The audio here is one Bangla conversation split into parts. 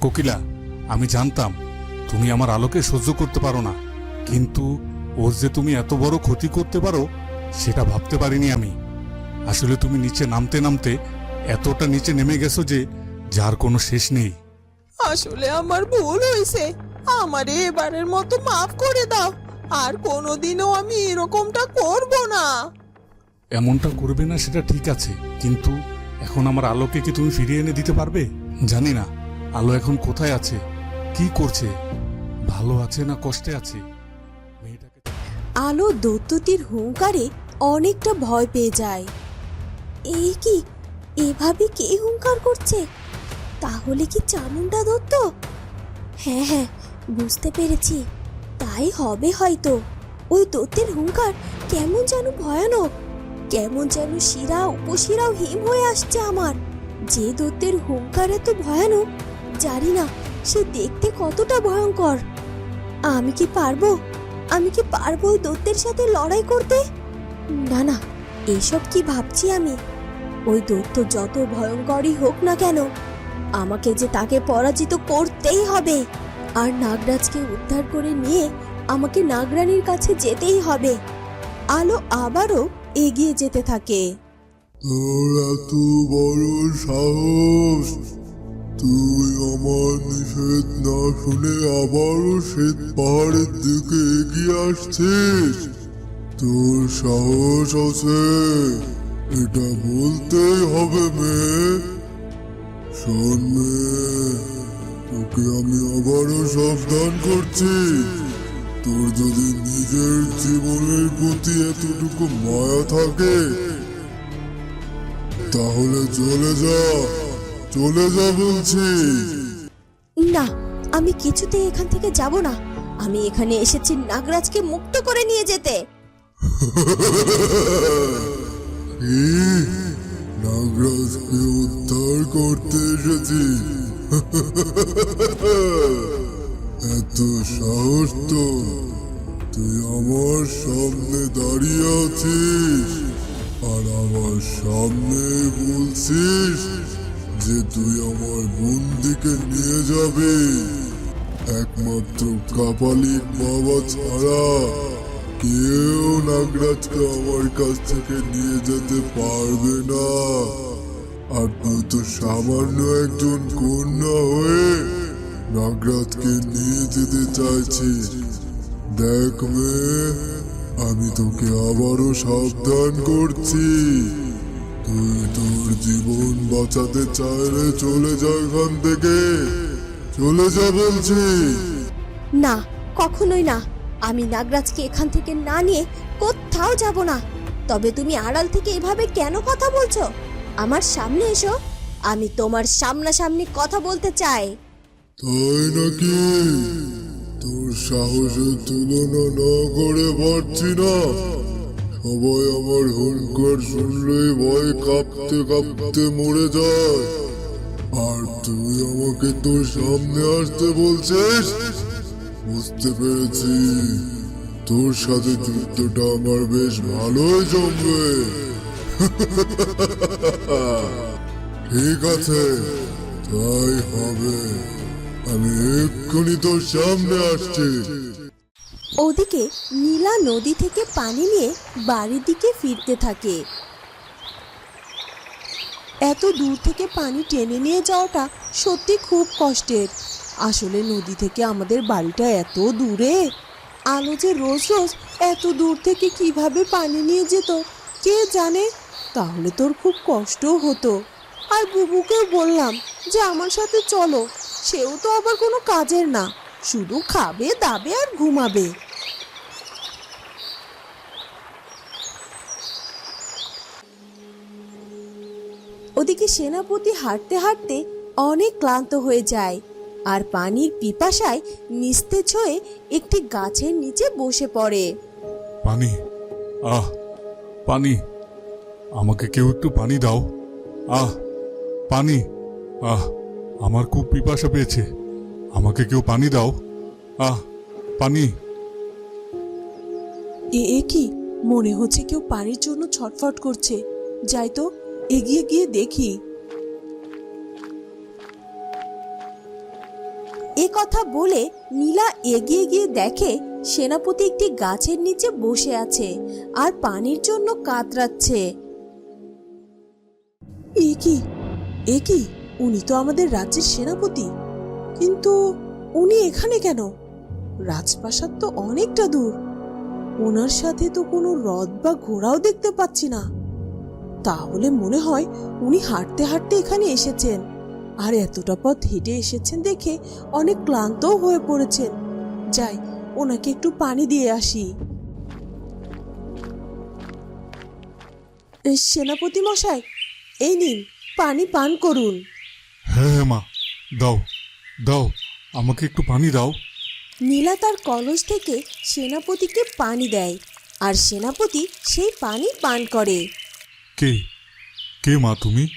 কোকিলা আমি জানতাম তুমি আমার আলোকে সহ্য করতে পারো না কিন্তু ওর যে তুমি এত বড় ক্ষতি করতে পারো সেটা ভাবতে পারিনি আমি। আসলে তুমি নিচে নামতে নামতে এতটা নিচে নেমে গেছো যে যার কোনো শেষ নেই। আসলে আমার ভুল হয়েছে। আমার এবারের মতো মাফ করে দাও। আর কোনোদিনও আমি এরকমটা করব না। এমনটা করবে না সেটা ঠিক আছে কিন্তু এখন আমার আলোকে কি তুমি ফিরিয়ে এনে দিতে পারবে? জানি না। আলো এখন কোথায় আছে? কি করছে? ভালো আছে না কষ্টে আছে? আলো দৈত্যটির হুঙ্কারে অনেকটা ভয় পেয়ে যায়। এই কি? এভাবে কে হুঙ্কার করছে? তাহলে কি চামুন্ডা দত্ত? হ্যাঁ হ্যাঁ বুঝতে পেরেছি। তাই হবে হয়তো। ওই দত্তের হুঙ্কার কেমন যেন ভয়ানক। কেমন যেন শিরা, উপশিরাও হিম হয়ে আসছে আমার। যে দত্তের হুঙ্কার এত ভয়ানক জানি না, সে দেখতে কতটা ভয়ঙ্কর। আমি কি পারব? আমি কি পারব ওই দৈত্যের সাথে লড়াই করতে? না না, এসব কি ভাবছি আমি? ওই দৈত্য যত ভয়ঙ্করই হোক না কেন, আমাকে যে তাকে পরাজিত করতেই হবে। আর নাগরাজকে উদ্ধার করে নিয়ে আমাকে নাগরানীর কাছে যেতেই হবে। আলো আবারও এগিয়ে যেতে থাকে। তোর এত বড় সাহস! তুই আমার নিষেধ না শুনে আবারও শ্বেত পাহাড়ের দিকে এগিয়ে আসছিস? তোর সাহস আছে। এটা বলতেই হবে, মেয়ে। শোন তোকে আমি আবারও সাবধান করছি। তোর যদি নিজের জীবনের প্রতি এতটুকু মায়া থাকে, তাহলে চলে যা। চলে যা বলছি। না আমি কিছুতেই এখান থেকে যাব না। আমি এখানে এসেছি নাগরাজকে মুক্ত করে নিয়ে যেতে। নাগরাজকে উদ্ধার করতে এসেছি। এত সাহস তো। তুই আমার সামনে দাঁড়িয়ে আছিস আর আমার সামনে বলছিস যে তুই আমার বন্দিকে নিয়ে যাবে, একমাত্র কাপালিক বাবা ছাড়া কেউ নাগরাজকে আমার কাছ থেকে নিয়ে যেতে পারবে না। আর তুই তো সামান্য একজন কন্যা হয়ে নাগরাজকে নিয়ে যেতে চাইছিস। দেখ মেয়ে, আমি তোকে আবারও সাবধান করছি। তুই তোর জীবন বাঁচাতে চাইলে চলে যা এখান থেকে। চলে যা বলছি। না কখনোই না। আমি নাগরাজকে এখান থেকে না নিয়ে কোথাও যাব না। তবে তুমি আড়াল থেকে এভাবে কেন কথা বলছো? আমার সামনে এসো। আমি তোমার সামনাসামনি কথা বলতে চাই। তাই নাকি? তোর সাহসের তুলনা না করে পারছি না। সবাই আমার হুঙ্কার শুনলেই ভয় কাঁপতে কাঁপতে মরে যায়। আর তুই আমাকে তোর সামনে আসতে বলছিস? বুঝতে পেরেছি। তোর সাথে যুদ্ধটা আমার বেশ ভালোই জমবে। ঠিক আছে, তাই হবে। আমি এক্ষুনি তোর সামনে আসছি। ওদিকে নীলা নদী থেকে পানি নিয়ে বাড়ির দিকে ফিরতে থাকে। এত দূর থেকে পানি টেনে নিয়ে যাওয়াটা সত্যি খুব কষ্টের। আসলে নদী থেকে আমাদের বাড়িটা এত দূরে। আলো যে রোজ রোজ এত দূর থেকে কীভাবে পানি নিয়ে যেত, কে জানে? তাহলে তোর খুব কষ্টও হতো। আর বুবুকেও বললাম যে আমার সাথে চলো, সেও তো আবার কোনো কাজের না। শুধু খাবে, দাবে আর ঘুমাবে। ওদিকে সেনাপতি হাঁটতে হাঁটতে অনেক ক্লান্ত হয়ে যায় আর পানির পিপাসায় নিস্তেজ হয়ে একটি গাছের নিচে বসে পড়ে। পানি আহ পানি আমাকে কেউ একটু পানি দাও। আহ পানি আহ আমার খুব পিপাসা পেয়েছে। আমাকে কেউ পানি দাও। আহ পানি। এ কি? মনে হচ্ছে কেউ পানির জন্য ছটফট করছে। যাই তো। এগিয়ে গিয়ে দেখি। এ কথা বলে নীলা এগিয়ে গিয়ে দেখে সেনাপতি একটি গাছের নিচে বসে আছে আর পানির জন্য কাতরাচ্ছে। এ কি? এ কি? উনি তো আমাদের রাজ্যের সেনাপতি। কিন্তু উনি এখানে কেন? রাজপ্রাসাদ তো অনেকটা দূর। ওনার সাথে তো কোনো রথ বা ঘোড়াও দেখতে পাচ্ছি না। তাহলে মনে হয় উনি হাঁটতে হাঁটতে এখানে এসেছেন। আর এতটা পথ হেঁটে এসেছেন দেখে অনেক ক্লান্তও হয়ে পড়েছেন। যাই ওনাকে একটু পানি দিয়ে আসি। সেনাপতি মশাই এই নিন পানি পান করুন। হ্যাঁ হ্যাঁ মা দাও দাও আমাকে একটু পানি দাও। নীলা তার কলস থেকে সেনাপতিকে পানি দেয় আর সেনাপতি সেই পানি পান করে। কে? কে মা তুমি?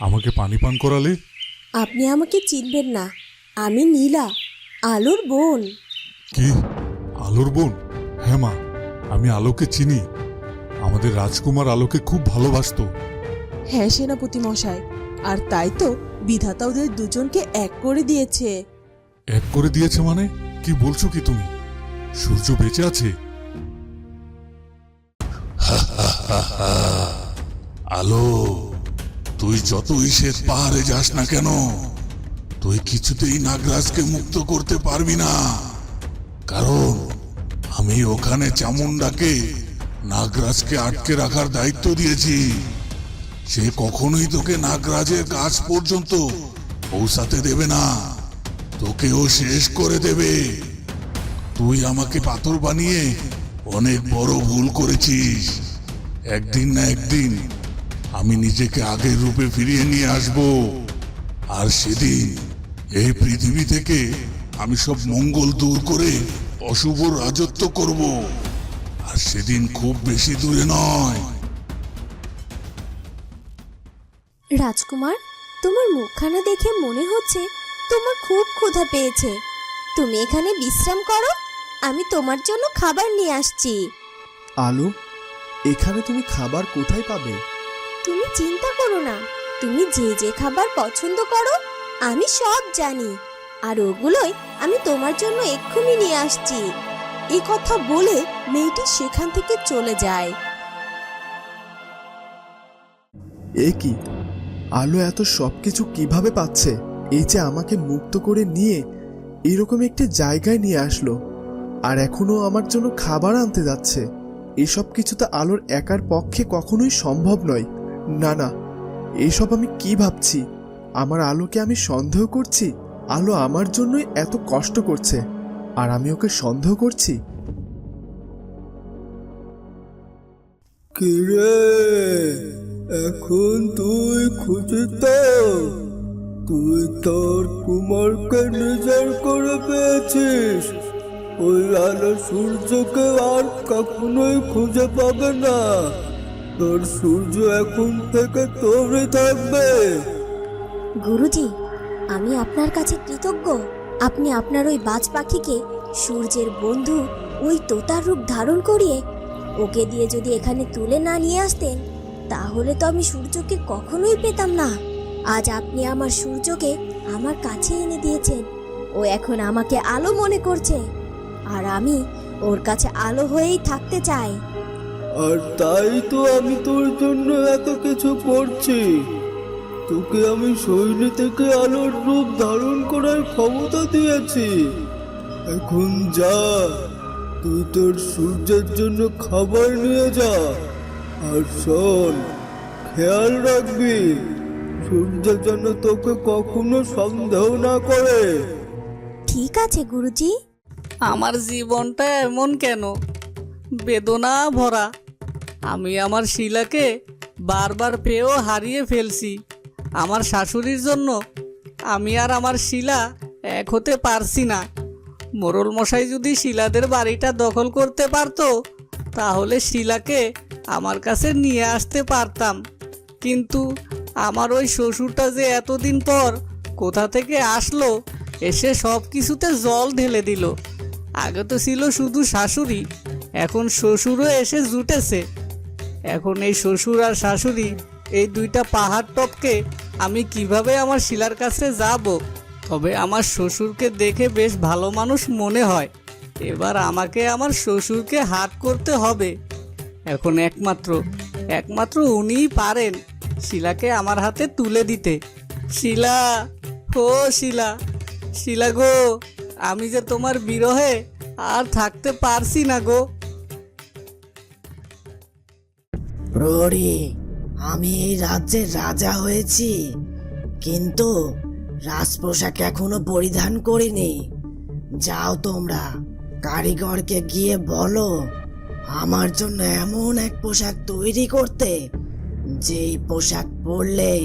আমাকে পানি পান করালে? আপনি আমাকে চিনবেন না। আমি নীলা আলোর বোন। কি? আলোর বোন? হ্যাঁ মা আমি আলোকে চিনি। আমাদের রাজকুমার আলোকে খুব ভালোবাসতো। হ্যাঁ সেনাপতি মশাই আর তাই তো বিধাতা ওদের দুজনকে এক করে দিয়েছে। এক করে দিয়েছে মানে? কি বলছো কি তুমি? সূর্য বেঁচে আছে? আলো তুই যতই শ্বেত পাহাড়ে যাস না কেন, তুই কিছুতেই নাগরাজকে মুক্ত করতে পারবি না। কারণ আমি ওখানে চামুন্ডাকে নাগরাজকে আটকে রাখার দায়িত্ব দিয়েছি। সে কখনোই তোকে নাগরাজের কাছ পর্যন্ত পৌঁছাতে দেবে না। তোকেও শেষ করে দেবে। তুই আমাকে পাথর বানিয়ে অনেক বড় ভুল করেছিস। একদিন না একদিন আমি নিজেকে আগের রূপে ফিরিয়ে নিয়ে আসব। আর সেদিন এই পৃথিবী থেকে আমি সব মঙ্গল দূর করে অশুভ রাজত্ব করব। আর সেদিন খুব বেশি দূরে নয়। রাজকুমার তোমার মুখখানা দেখে মনে হচ্ছে তোমার খুব ক্ষুধা পেয়েছে। তুমি এখানে বিশ্রাম করো আমি তোমার জন্য খাবার নিয়ে আসছি। আলু এখানে তুমি খাবার কোথায় পাবে? তুমি চিন্তা করো না। তুমি যে যে খাবার পছন্দ করো, আমি সব জানি। আর ওগুলোই আমি তোমার জন্য এক্ষুনি নিয়ে আসছি। এই কথা বলে মেয়েটি সেখান থেকে চলে যায়। এ কি? আলো এত সবকিছু কীভাবে পাচ্ছে? এই যে আমাকে মুক্ত করে নিয়ে এরকম একটি জায়গায় নিয়ে আসলো। আর এখনও আমার জন্য খাবার আনতে যাচ্ছে। এসব কিছু তো আলোর একার পক্ষে কখনোই সম্ভব নয়। না না, এসব আমি কি ভাবছি? আমার আলোকে আমি সন্দেহ করছি? আলো আমার জন্যই এত কষ্ট করছে, আর আমি ওকে সন্দেহ করছি? কিরে, এখন তুই খুঁজে তো তুই তোর কুমারকে নিজের করে পেয়েছিস। ওই আলো সূর্যকে আর কখনোই খুঁজে পাবে না। তোর সূর্য এখন থেকে তোরই থাকবে। গুরুজি, আমি আপনার কাছে কৃতজ্ঞ। আপনি আপনার ওই বাজ পাখিকে সূর্যের বন্ধু ওই তোতার রূপ ধারণ করিয়ে ওকে দিয়ে যদি এখানে তুলে না নিয়ে আসতেন, তাহলে তো আমি সূর্যকে কখনোই পেতাম না। আজ আপনি আমার সূর্যকে আমার কাছে এনে দিয়েছেন। ও এখন আমাকে আলো মনে করছে। আর আমি ওর কাছে আলো হয়েই থাকতে চাই। আর তাই তো আমি তোর জন্য এত কিছু করছি তোকে আমি সৈন্য থেকে আলোর রূপ ধারণ করার ক্ষমতা দিয়েছি। এখন যা তুই তোর সূর্যের জন্য খাবার নিয়ে যা। আর শোন খেয়াল রাখবি সূর্য যেন তোকে কখনো সন্দেহ না করে। ঠিক আছে গুরুজি। আমার জীবনটা এমন কেন? বেদনা ভরা। আমি আমার শিলাকে বারবার পেয়েও হারিয়ে ফেলছি। আমার শাশুড়ির জন্য আমি আর আমার শিলা এক হতে পারছি না। মোরল মশাই যদি শিলাদের বাড়িটা দখল করতে পারতো, তাহলে শিলাকে আমার কাছে নিয়ে আসতে পারতাম। কিন্তু আমার ওই শ্বশুরটা যে এতদিন পর কোথা থেকে আসলো, এসে সব কিছুতে জল ঢেলে দিল। আগে তো ছিল শুধু শাশুড়ি, এখন শ্বশুরও এসে জুটেছে। এখন এই শ্বশুর আর শাশুড়ি, এই দুইটা পাহাড় টপকে আমি কীভাবে আমার শিলার কাছে যাব? তবে আমার শ্বশুরকে দেখে বেশ ভালো মানুষ মনে হয়। এবার আমাকে আমার শ্বশুরকে হাত করতে হবে। এখন একমাত্র একমাত্র উনিই পারেন শিলাকে আমার হাতে তুলে দিতে। শিলা ও শিলা শিলা গো, আমি যে তোমার বিরহে আর থাকতে পারছি না গো। প্রহরী আমি এই রাজ্যের রাজা হয়েছি, কিন্তু রাজপোশাক এখনও পরিধান করিনি। যাও তোমরা, কারিগরকে গিয়ে বলো, আমার জন্য এমন এক পোশাক তৈরি করতে, যেই পোশাক পরলেই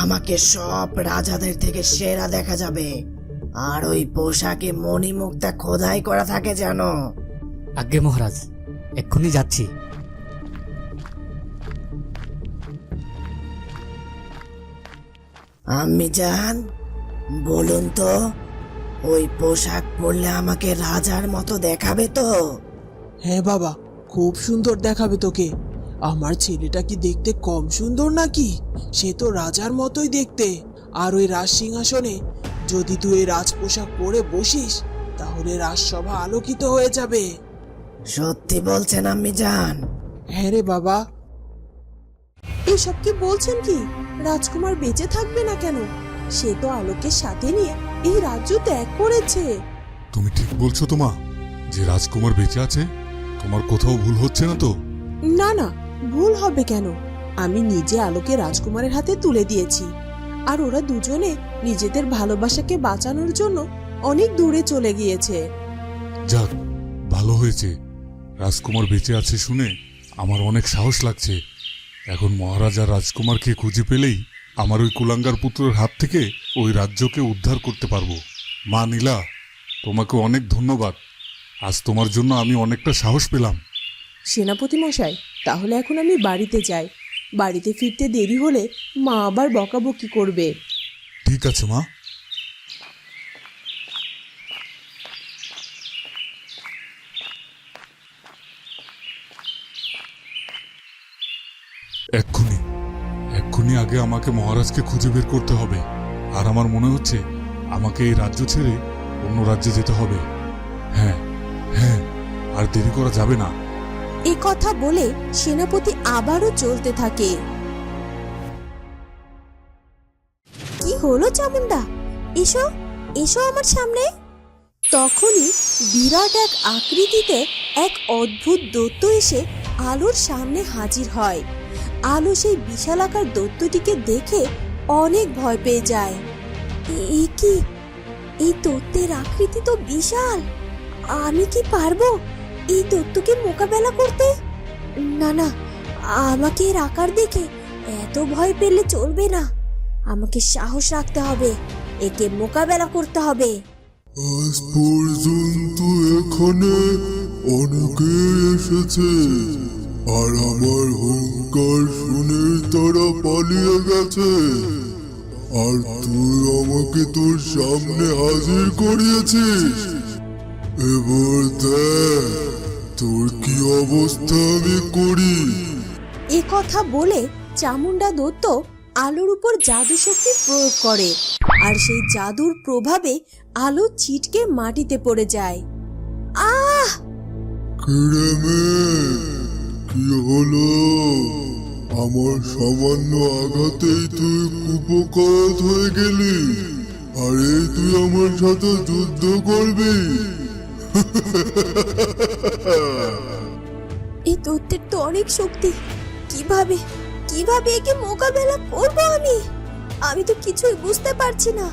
আমাকে সব রাজাদের থেকে সেরা দেখা যাবে, আর ওই পোশাকে মণিমুক্তা খোদাই করা থাকে যেন। আজ্ঞে মহারাজ, এক্ষুনি যাচ্ছি। আম্মি জান বলুন তো ওই পোশাক পরলে আমাকে রাজার মতো দেখাবে তো? হ্যাঁ বাবা খুব সুন্দর দেখাবে তোকে। আমার ছেলেটা কি দেখতে কম সুন্দর নাকি? সে তো রাজার মতোই দেখতে। আর ওই রাজ সিংহাসনে যদি তুই এই রাজ পোশাক পরে বসিস তাহলে রাজসভা আলোকিত হয়ে যাবে। সত্যি বলছেন আম্মি জান। হ্যাঁ রে বাবা। এসব কি বলছেন কি? রাজকুমার বেঁচে থাকবে না কেন? সে তো আলোকের সাথে নিয়ে এই রাজ্য ত্যাগ করেছে। তুমি ঠিক বলছো তোমা যে রাজকুমার বেঁচে আছে তোমার কোথাও ভুল হচ্ছে না তো? না না ভুল হবে কেন? আমি নিজে আলোকে রাজকুমারের হাতে তুলে দিয়েছি। আর ওরা দুজনে নিজেদের ভালোবাসাকে বাঁচানোর জন্য অনেক দূরে চলে গিয়েছে। যাক ভালো হয়েছে। রাজকুমার বেঁচে আছে শুনে আমার অনেক সাহস লাগছে। এখন মহারাজা রাজকুমারকে খুঁজে পেলেই আমার ওই কুলাঙ্গার পুত্রের হাত থেকে ওই রাজ্যকে উদ্ধার করতে পারব। মা নীলা তোমাকে অনেক ধন্যবাদ। আজ তোমার জন্য আমি অনেকটা সাহস পেলাম। সেনাপতি মশাই তাহলে এখন আমি বাড়িতে যাই। বাড়িতে ফিরতে দেরি হলে মা আবার বকাবকি করবে। ঠিক আছে মা এক্ষুনি এক্ষুনি আগে আমাকে মহারাজকে খুঁজে বের করতে হবে। আর আমার মনে হচ্ছে আমাকে এই রাজ্য ছেড়ে অন্য রাজ্যে যেতে হবে। হ্যাঁ হ্যাঁ আর দেরি করা যাবে না। এ কথা বলে সেনাপতি আবারও চলতে থাকে। কি হলো চামুন্ডা এসো এসো আমার সামনে। তখনই বিরাট এক আকৃতিতে এক অদ্ভুত দৈত্য এসে আলোর সামনে হাজির হয়। আলো সেই বিশালাকার দৈত্যটিকে দেখে অনেক ভয় পেয়ে যায়। এ কি? এই দৈত্যের আকৃতি তো বিশাল! আমি কি পারব এই দৈত্যকে মোকাবেলা করতে? না না, আমাকে এর আকার দেখে এত ভয় পেলে চলবে না। আমাকে সাহস রাখতে হবে, একে মোকাবেলা করতে হবে। আজ পর্যন্ত এখানে অনেকে এসেছে। আর আমার হুঙ্কার শুনে তারা পালিয়ে গেছে। আর তুই আমাকে তোর সামনে হাজির করিয়েছিস। এবার দেখ তোর কি অবস্থা আমি করি। এ কথা বলে চামুন্ডা দত্ত আলোর উপর জাদু শক্তি প্রয়োগ করে আর সেই জাদুর প্রভাবে আলো ছিটকে মাটিতে পড়ে যায়। আহ! কিরে মেয়ে কি হলো, আমার সামান্য আঘাতেই তুই কুপকাত হয়ে গেলি। আর, তুই আমার সাথে যুদ্ধ করবি। এই দৈত্যের তো অনেক শক্তি। কীভাবে কীভাবে একে মোকাবেলা করব আমি? আমি তো কিছুই বুঝতে পারছি না।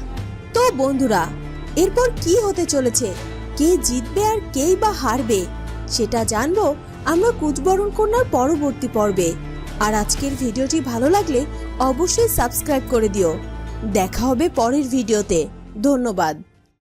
তো বন্ধুরা, এরপর কি হতে চলেছে? কে জিতবে আর কেই বা হারবে, সেটা জানব আমরা কুচবরণ কন্যার পরবর্তী পর্বে। আর আজকের ভিডিওটি ভালো লাগলে অবশ্যই সাবস্ক্রাইব করে দিও। দেখা হবে পরের ভিডিওতে। ধন্যবাদ।